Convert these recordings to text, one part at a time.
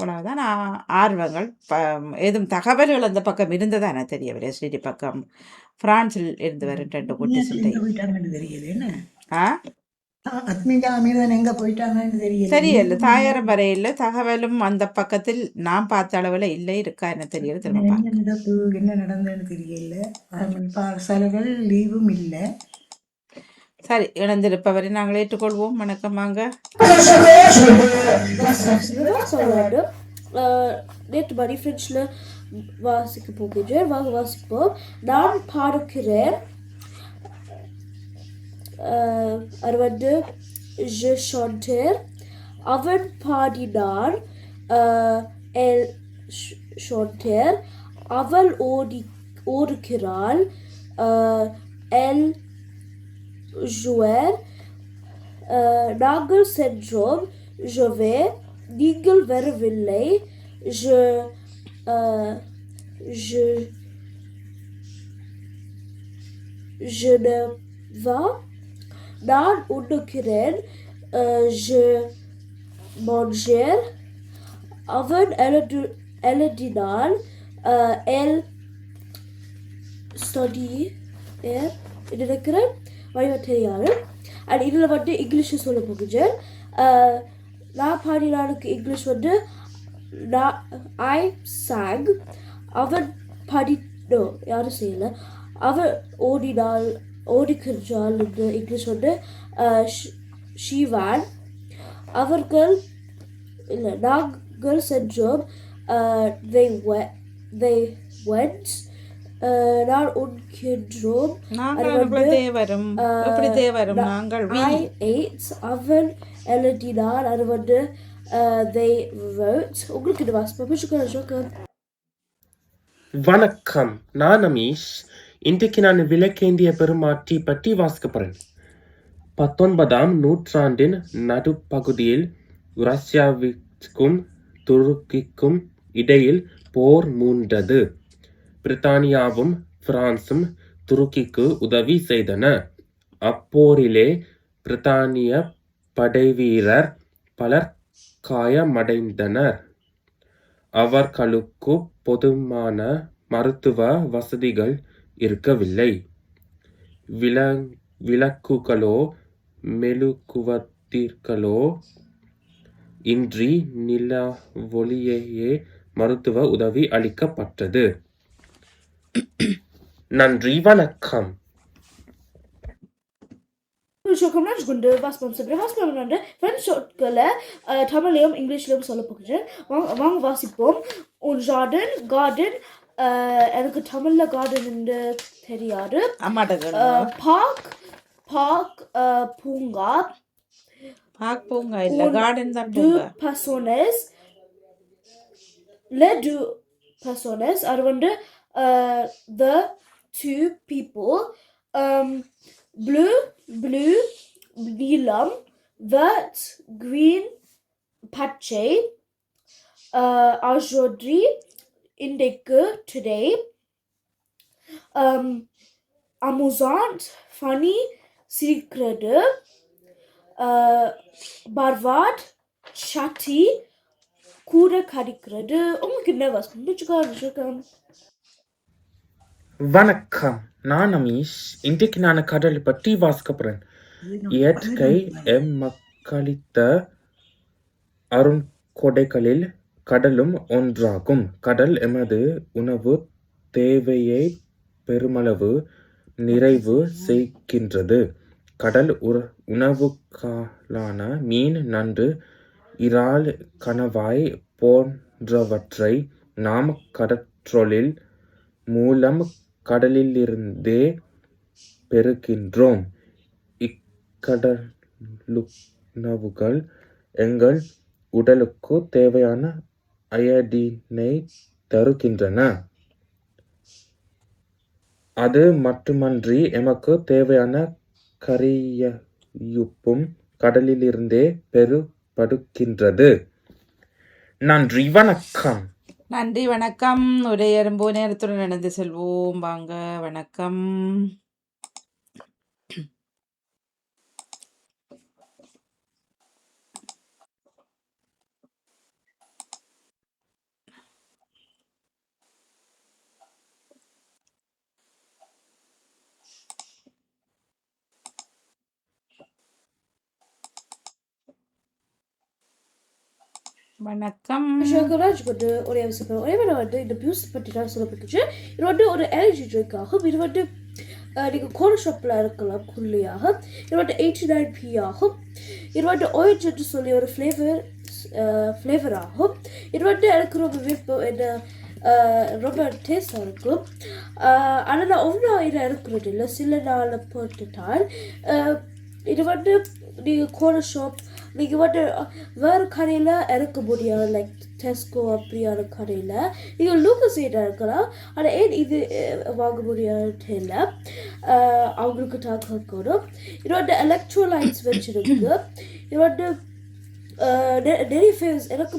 அவ்வளவுதான் ஆ- ஆர்வங்கள். ப ஏதும் தகவல்கள் அந்த பக்கம் இருந்ததா எனக்கு தெரியவில்லை. ஸ்ரீடி பக்கம். பிரான்சில் இருந்து வரும் ரெண்டு குட்டி என்ன? ஆ? தெரியல. தாயாரம் வரையில் தகவலும் அந்த பக்கத்தில் நான் பார்த்த அளவில் இல்லை. இருக்கா என்ன தெரியல திரும்ப என்ன நடந்ததுன்னு தெரியல. பாடசாலைகள் லீவும் இல்லை. சரி இணைந்திருப்பவரை நாங்கள் ஏற்றுக்கொள்வோம். வணக்கம் வாங்க. சொல்றாரு நேற்று மணி ஃப்ரெஞ்சில் வாசிக்க போகிறேன் வாங்க வாசிப்போம். நான் பாடுகிறேன் அஹ், அது வந்து je chanter அவன் பாடினான் அஹ், elle அவள் ஓடி ஓடுகிறாள். எல் elle நாங்கள் சென்றோம் je நீங்கள் வரவில்லை je அஹ், je je ne va நான் உண்ணுகிறேன் je manger அவன் எழுது எழுதினான் எல் ஸ்டடி நினைக்கிறேன் வழிவ அண்ட் இதில் வந்து இங்கிலீஷு சொல்ல போகிறேன் நான் பாடினாருக்கு இங்கிலீஷ் வந்து நான் ஐ சாங். அவன் பாடி யாரும் செய்யலை. அவன் ஓடினால் ஓடிக்கிறாள் என்று இங்கிலீஷ் வந்து ஷீவான். அவர்கள் இல்லை நாங்கள் சென்றோம் they went they went. நான் உண்கின்றோம். நாங்கள் அது எப்படி வந்து, தேவரும். நாங்கள்? I ate அவன் எழுதினார். அது வந்து they wrote. உங்களுக்கு இது வாசிப்போம் வணக்கம். நான் அமீஷ். இன்றைக்கு நான் விளக்கேந்திய பெருமாற்றி பற்றி வாசிக்க போறேன். பத்தொன்பதாம் நூற்றாண்டின் நடுப்பகுதியில் ரஷ்யாவிற்கும் துருக்கிக்கும் இடையில் போர் மூண்டது. பிரித்தானியாவும் பிரான்சும் துருக்கிக்கு உதவி செய்தன. அப்போரிலே பிரித்தானிய படைவீரர் பலர் காயமடைந்தனர். அவர்களுக்கு பொதுமான மருத்துவ வசதிகள் இருக்கவில்லை. வில- விளக்குகளோ மெழுகுவத்திற்களோ இன்றி நில ஒளியையே மருத்துவ உதவி அளிக்கப்பட்டது. நன்றி வணக்கம் சுக்கரம் கொண்டு வாஸ்பம் சொல்கிறேன் வாஸ்பம் வந்து ஃப்ரெண்ட்ஸ் சொற்களை தமிழ்லையும் இங்கிலீஷ்லையும் சொல்ல போகிறேன் வாங்க வாங்க வாசிப்போம் உன் ஜார்டன் கார்டன் எனக்கு தமிழில் கார்டன் என்று தெரியாது பார்க் பார்க் பூங்கா பார்க் பூங்கா இல்லை கார்டன் தான் deux போங்க personnes les deux அது வந்து uh, the two people um, blue blue நீலம் vert green பச்சை uh, aujourd'hui இன்றைக்கு today um, amusant funny சிரிக்கிறது uh, பர்வாட் ஷாட்டி கூட கடிக்கிறது உங்களுக்கு என்ன வாசம் வச்சுக்கோங்க வணக்கம். நான் அமீஷ். இன்றைக்கு நான் கடல் பற்றி வாசிக்க போறேன். இயற்கை எம் மக்களித்த அருண்கொடைகளில் கடலும் ஒன்றாகும். கடல் எமது உணவு தேவையை பெருமளவு நிறைவு செய்கின்றது. கடல் உற- உணவுக்காலான மீன் நண்டு இறால் கணவாய் போன்றவற்றை நாம் கடற்றொழில் மூலம் கடலிலிருந்தே பெறுகின்றோம் இக்கடலுணவுகள் எங்கள் உடலுக்கு தேவையான அயடினை தருகின்றன. அது மட்டுமன்றி எமக்கு தேவையான கரியுப்பும் கடலிலிருந்தே பெறுபடுகின்றது நன்றி வணக்கம். நன்றி வணக்கம். ஒரே எறும்போ நேரத்துடன் நடந்து செல்வோம். வாங்க வணக்கம். வணக்கம். ஷோகராஜ் வந்து ஒரே அவசியம் ஒரே வேலை வந்து இந்த பியூஸ் பற்றி தான் சொல்லப்பட்டுச்சு இது வந்து ஒரு எனர்ஜி ட்ரிங்க் ஆகும் இது வந்து நீங்கள் கோர் ஷாப்பில் இருக்கலாம் குள்ளியாக. இது வந்து எயிட்டி நைன் பி ஆகும். இது வந்து orange என்று சொல்லி ஒரு ஃப்ளேவர் ஃப்ளேவர் ஆகும். இது வந்து எனக்கு ரொம்ப விருப்பம் என்ன ரொம்ப டேஸ்டாக இருக்கும். ஆனால் நான் ஒவ்வொரு இடம் இருக்கிறது இல்லை. சில நாளில் போட்டுட்டால் இது வந்து நீங்கள் கோர் ஷாப் நீங்கள் வந்து வேறு கடையில் இறக்க முடியாது லைக் டெஸ்கோ அப்படியான கடையில் நீங்கள் லூக்கஸ் சைடாக இருக்கலாம். ஆனால் ஏன் இது வாங்க முடியாது தெரியல. அவங்களுக்கு தான் கேட்கணும் இது வந்து எலக்ட்ரோலைட்ஸ் வச்சுருக்கு. இது வந்து நிறைய ஃபேவர்ஸ் எனக்கு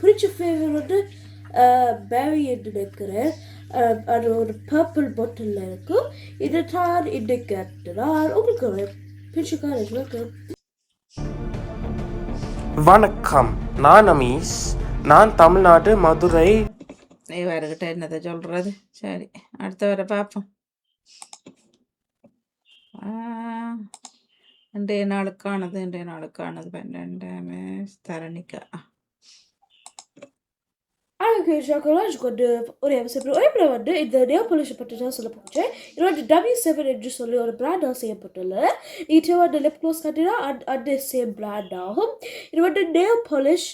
பிடிச்ச ஃபேவர் வந்து பேரி என்று நினைக்கிறேன். அது ஒரு பர்பிள் பாட்டிலில் இருக்கும் இது தான் இன்னைக்கு நான் உங்களுக்கு வெல்கம் வணக்கம். நான் அமீஷ் நான் தமிழ்நாடு மதுரை. இவர்கிட்ட என்னதை சொல்றது? சரி அடுத்த வர பார்ப்போம் ஆ, இன்றைய நாளுக்கானது இன்றைய நாளுக்கானது. பன்னெண்டாம் தரணிக்கா. அதுக்கு ஷாக்கலாஜ் கொண்டு ஒரு அவசியம் ஒரே பிராண்ட் வந்து இந்த நேல் பாலிஷ் பற்றி தான் சொல்ல போச்சு இது வந்து டபிள்யூ செவன் என்று சொல்லி ஒரு பிராண்டாக செய்யப்பட்டுள்ளது இது வந்து லிப் க்ளோஸ் கட்டினா அந்த சேம் பிராண்ட் ஆகும். இது வந்து நேல் பாலிஷ்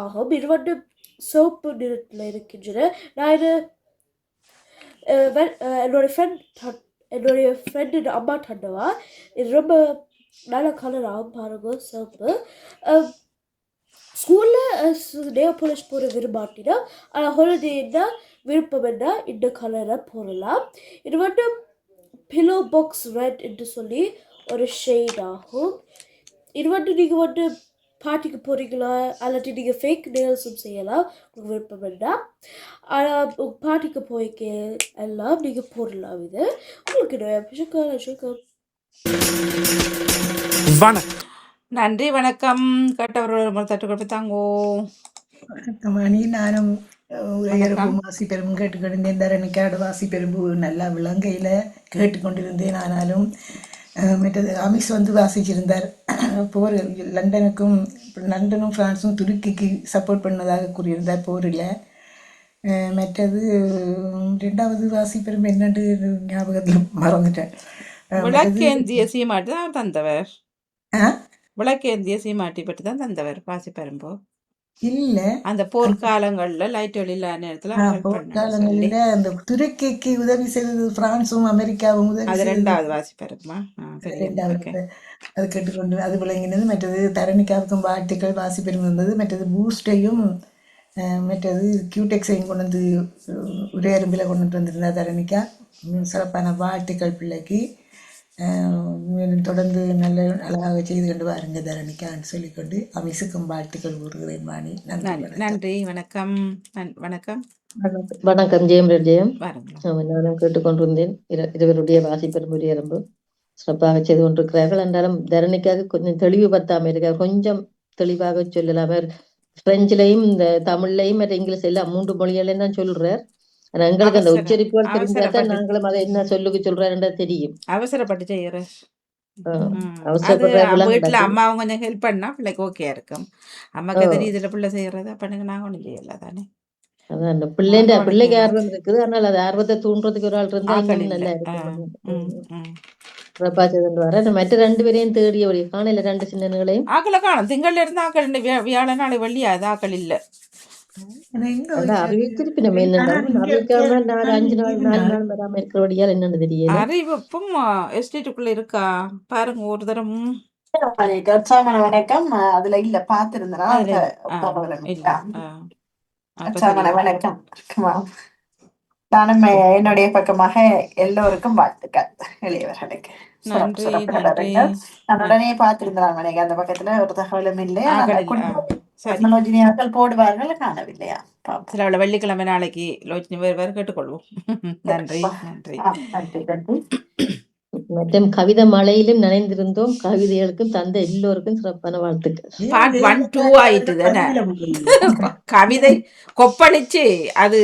ஆகும். இது வந்து சோப்பு நிறத்தில் இருக்கின்றன. நான் இது என்னோடய ஃப்ரெண்ட் என்னுடைய ஃப்ரெண்டு அம்மா தண்டவா இது ரொம்ப நல்ல கலர் ஆகும் பாருங்க சோப்பு ஸ்கூலில் நேல் பாலிஷ் போட விரும்பாட்டினா ஆனால் ஹாலிடேனா விருப்பம் என்ன இந்த கலரை போடலாம். இது வந்து பிலோ பாக்ஸ் ரெட் என்று சொல்லி ஒரு ஷேட் ஆகும். இது வந்து நீங்கள் வந்து பார்ட்டிக்கு போகிறீங்களா அல்லாட்டி நீங்கள் ஃபேக் நேல்ஸும் செய்யலாம். உங்களுக்கு விருப்பம் வேண்டாம் ஆனால் பார்ட்டிக்கு போய்க்க எல்லாம் நீங்கள் போடலாம் இது. உங்களுக்கு வணக்கம். நன்றி வணக்கம். கேட்டவர்கள் தட்டு கொடுத்து தாங்கோ. மணி நானும் உரையரப்பும் வாசிப்பெரும் கேட்டுக்கொண்டிருந்தேன் தரணிக்காடு வாசிப்பெரும்பு நல்லா விளங்கையில் கேட்டுக்கொண்டிருந்தேன் ஆனாலும் மற்றது அமிஸ் வந்து வாசிச்சிருந்தார். போர் லண்டனுக்கும் லண்டனும் பிரான்ஸும் துருக்கிக்கு சப்போர்ட் பண்ணதாக கூறியிருந்தார் போரில். மற்றது ரெண்டாவது வாசிப்பெரும் என்னண்டு ஞாபகத்தில் மறந்துட்டேன். தந்தவர். ஆ? விளக்கேந்திய சீமாட்டி பற்றி தான் தந்தவர் பாசி பெரும்போ. இல்லை. அந்த போர்க்காலங்கள்ல லைட் இல்லாத நேரத்துல போர்க்காலங்களில் அந்த துருக்கிக்கு உதவி செய்தது பிரான்சும் அமெரிக்காவும் உதவி அது ரெண்டாவது வாசி பெருமா தெரியும் ரெண்டாவது அது கேட்டுக்கொண்டு அது விளங்கினது. மற்றது தரணிக்காவுக்கும் வாழ்த்துக்கள். வாசி பெருமிருந்தது மற்றது பூஸ்டையும் மற்றது கியூடெக்ஸையும் கொண்டு வந்து அஹ், உரையரும்பில் கொண்டு வந்திருந்தா தரணிக்கா. சிறப்பான வாழ்த்துக்கள் பிள்ளைக்கு. தொடர்ந்து நல்ல அழகாக செய்து கொண்டு வாருங்க தரணிக்கான்னு சொல்லிக்கொண்டு அமிசுக்கும் வாழ்த்துக்கள் கூறுகிறேன் வாணி நன்றி நன்றி. வணக்கம். நன்றி. வணக்கம். வணக்கம். ஜெயம் ஜெயம். நானும் கேட்டுக்கொண்டிருந்தேன். இர- இருவருடைய வாசிப்பெருமுறை ரொம்ப சிறப்பாக செய்து கொண்டிருக்கிறார்கள். என்றாலும் தரணிக்காக கொஞ்சம் தெளிவுபடுத்தாம இருக்கார் கொஞ்சம் தெளிவாக சொல்லலாம். அவர் பிரெஞ்சிலையும் இந்த தமிழ்லையும் மற்ற இங்கிலீஷ் எல்லாம் மூன்று மொழிகளையும் தான் சொல்றார். ஆனா எங்களுக்கு அந்த உச்சரிப்புகள் தெரிஞ்சா தான் அவசரப்பட்டு நாங்களும் அதை என்ன சொல்லுக்கு சொல்றாருன்றா தெரியும். அவசரப்பட்டு செய்யற வீட்டுல அம்மாவும் கொஞ்சம் ஹெல்ப் பண்ணா பிள்ளைக்கு ஓகே இருக்கும். அம்மாக்கு தெரியுதுல பிள்ளை செய்யறது பண்ணுங்க நாங்க ஒண்ணும் செய்யல தானே அதான் ஒண்ணும் பிள்ளைக்கு ஆர்வம் இருக்குது. ஆனால் அது ஆர்வத்தை தூண்டுறதுக்கு ஒரு ஆள் இருந்தா நல்லா இருக்கும் செய்து வர மற்ற ரெண்டு பேரையும் தேடி ஒரு காணையில ரெண்டு சின்னங்களையும். ஆக்களை காணும். திங்கள்ல இருந்து ஆக்கள் நாளை அது ஆக்கள் இல்ல. அறிவிப்பும் எஸ்டேட்டுக்குள்ள இருக்கா? பாருங்க ஒரு தரம். வணக்கம் சாமன வணக்கம். அஹ் அதுல இல்ல. அப்ப சாமன வணக்கம்? நானும் என்னுடைய பக்கமாக எல்லோருக்கும் வாழ்த்துக்கள் இளையவர்களுக்கு நன்றி நான் உடனே பார்த்திருந்தான் அந்த பக்கத்துல ஒரு தகவலும் இல்லை. ஆக்கள் ஆனால் இல்ல ஆ, குடும்ப சரி. பத்மலோஜினி அவர்கள் போடுவார்கள் காணவில்லையா சில வெள்ளிக்கிழமை நாளைக்கு லோச்சினி வேறு வேறு கேட்டுக்கொள்வோம். நன்றி நன்றி. மற்றும் கவிதை மழையிலும் நனைந்திருந்தோம். கவிதைகளுக்கும் தந்த எல்லோருக்கும் சிறப்பான வாழ்த்துக்கள். பார்ட் ஒன் டூ ஆயிட்டு தானே? கவிதை கொப்பளிச்சு அது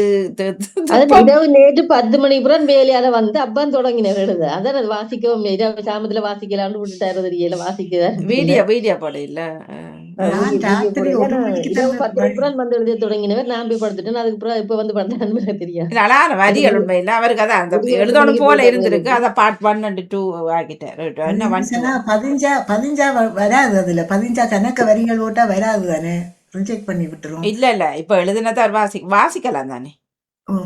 இரவு நேற்று பத்து மணி புறம் வேலையால வந்து அப்பதான் தொடங்கினேன் எழுத. அதான் அது வாசிக்கவும். இரவு சாமத்துல வாசிக்கலாம்னு விட்டுட்டாரு தெரியல தெரியல வீடியோ வீடியோ போட இல்ல வந்து எழுத தொடங்கினவர் நான் போய் படுத்துட்டேன். அதுக்கு அப்புறம் இப்ப வந்து படுத்தான்னு தெரியாது. அழகான வரிகள் உண்மையில். அவருக்கு அதான் அந்த எழுதணும் போல. இருந்திருக்கு. அதை part one and two two பதிஞ்சா பதிஞ்சா வராது அதுல. பதிஞ்சா கணக்க வரிகள் போட்டா வராது தானே. ரிஜெக்ட் பண்ணி விட்டுரும். இல்ல இல்ல. இப்ப எழுதினதை வாசி வாசிக்கலாம் தானே.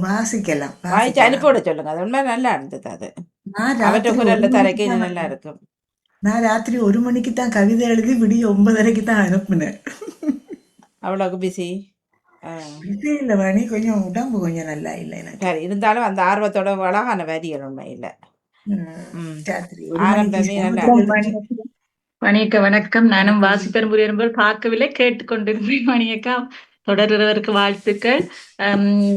வாசிக்கலாம். வாய்ச்சி வாசிக்கலாம். அனுப்பி விட சொல்லுங்க. அது உண்மை நல்லா இருந்தது அது. அவற்றை குரல்ல தரக்கே நல்லா இருக்கும். நான் ராத்திரி ஒரு மணிக்கு தான் கவிதை எழுதி விடிய ஒன்பதரைக்கு தான் அனுப்புனேன் அவ்வளோக்கு பிஸி இது இல்ல வாணி கொஞ்சம் உடம்பு கொஞ்சம் நல்லா இல்லை எனக்கு சரி இருந்தாலும் அந்த ஆர்வத்தோட அழகான வரிகள் உண்மை இல்லை ம். ம். ராத்திரி ஒரு ஆரம்பமே மணிக்கு நல்லா சமத்துல இருந்துச்சு. எழுதி- வணிக வணக்கம் நானும் வாசிப்பெரும் புரியரும்போது பார்க்கவில்லை கேட்டுக்கொண்டிருக்கிறேன் மணியக்கா தொடர்றவருக்கு வாழ்த்துக்கள். அம்,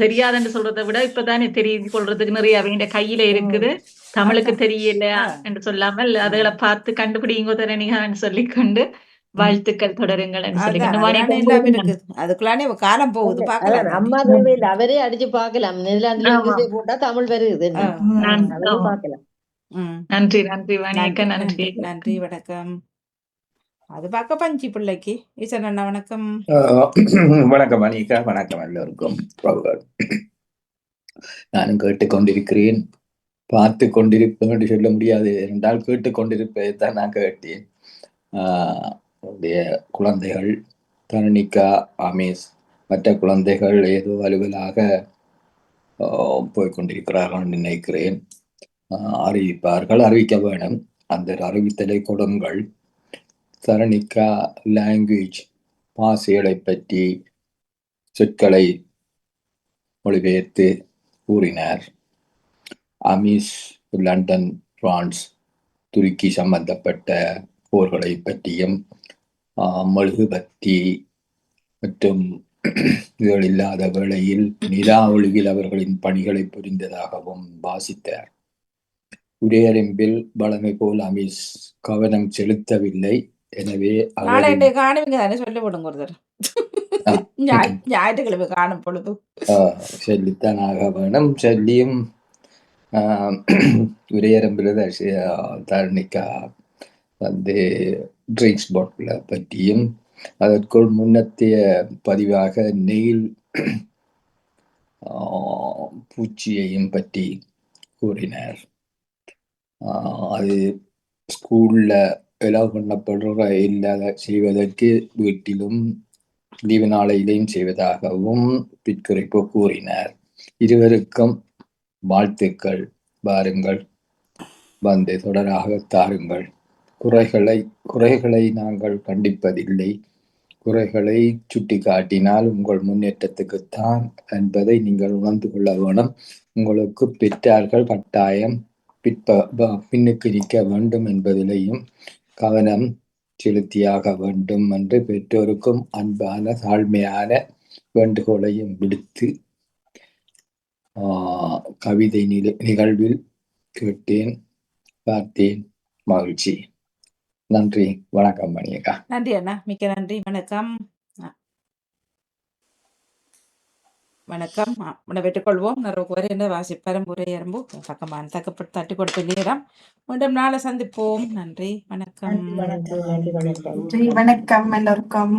தெரியாதுன்னு சொல்றதை விட இப்பதானே தெரிந்து கொள்றதுக்கு நிறைய அவங்க கையில இருக்குது. தமிழுக்கு தெரியல. என்று சொல்லாமல் அதுகளை பார்த்து கண்டுபிடிங்கோ தரணிகான்னு சொல்லிக்கொண்டு வாழ்த்துக்கள் தொடருங்கள் அதுக்குள்ளானே காலம் போகுது அம்மா தேவையில்லை அவரே அடிச்சு பார்க்கலாம். நெதர்லாந்துல போட்டா தமிழ் வருது. பார்க்கலாம். நன்றி நன்றி நன்றி வணிக நன்றி நன்றி. நன்றி வணக்கம். அது பார்க்க பஞ்சி பிள்ளைக்கு. ஈசன் அண்ணா வணக்கம். வணக்கம் அனிகா வணக்கம் எல்லோருக்கும். நானும் கேட்டுக்கொண்டிருக்கிறேன். பார்த்து கொண்டிருப்பேன் என்று சொல்ல முடியாது. என்றால் கேட்டுக்கொண்டிருப்பதை தான் நான் கேட்டேன். ஆஹ் குழந்தைகள் தரணிகா அமீஸ் மற்ற குழந்தைகள் ஏதோ அலுவலாக போய்கொண்டிருக்கிறார்கள் நினைக்கிறேன். அறிவிப்பார்கள் அறிவிக்க வேணும். அந்த அறிவித்தலை கொடுங்கள். சரணிக்கா லாங்குவேஜ் பாசைகளை பற்றி சொற்களை மொழிபெயர்த்து கூறினார். அமீஸ் லண்டன் பிரான்ஸ் துருக்கி சம்பந்தப்பட்ட போர்களை பற்றியும் மெழுகுபத்தி மற்றும் இதுகள் இல்லாத வேளையில் நிலா ஒழுகில் அவர்களின் பணிகளை புரிந்ததாகவும் வாசித்தார். உரையரம்பில் வளமை போல் அமீஸ் கவனம் செலுத்தவில்லை. எனவே நாளை காணுவீங்க தானே சொல்லி விடுங்க ஒருத்தர் ஞாயிற்றுக்கிழமை காணும் பொழுது சொல்லித்தான் ஆக வேணும் சொல்லியும் உரையரம்பில் தரணிக்கா வந்து ட்ரிங்க்ஸ் பாட்டிலை பற்றியும் அதற்குள் முன்னத்தைய பதிவாக நெயில் பூச்சியையும் பற்றி கூறினார் அது ஸ்கூல்ல எலவு பண்ணப்படுற இல்லாத செய்வதற்கு வீட்டிலும் லீவு நாளையிலையும் செய்வதாகவும் பிற்குறிப்பு கூறினார். இருவருக்கும் வாழ்த்துக்கள். வாருங்கள். வந்து தொடராக தாருங்கள். குறைகளை குறைகளை நாங்கள் கண்டிப்பதில்லை. குறைகளை சுட்டி காட்டினால் உங்கள் முன்னேற்றத்துக்குத்தான் என்பதை நீங்கள் உணர்ந்து கொள்ள வேணும் உங்களுக்கு பெற்றார்கள் கட்டாயம் பிற்ப பின்னுக்கு நிற்க வேண்டும் என்பதிலையும் கவனம் செலுத்தியாக வேண்டும் என்று பெற்றோருக்கும் அன்பான தாழ்மையான வேண்டுகோளையும் விடுத்து கவிதை நில- நிகழ்வில் கேட்டேன் பார்த்தேன். மகிழ்ச்சி. நன்றி. வணக்கம் மணியக்கா. நன்றி அண்ணா. மிக்க நன்றி. வணக்கம் ஆ. வணக்கம். ஆ, விடைபெற்றுக் கொள்வோம் நிறைவு வரை என்ன வாசி பரம்புரை எறும்பு. பக்கமான தக்கப்பட்டு தட்டி கொடுத்த நேரம். மீண்டும் நாளை சந்திப்போம். நன்றி. வணக்கம். நன்றி வணக்கம். நன்றி வணக்கம். நன்றி வணக்கம். எல்லோருக்கும்.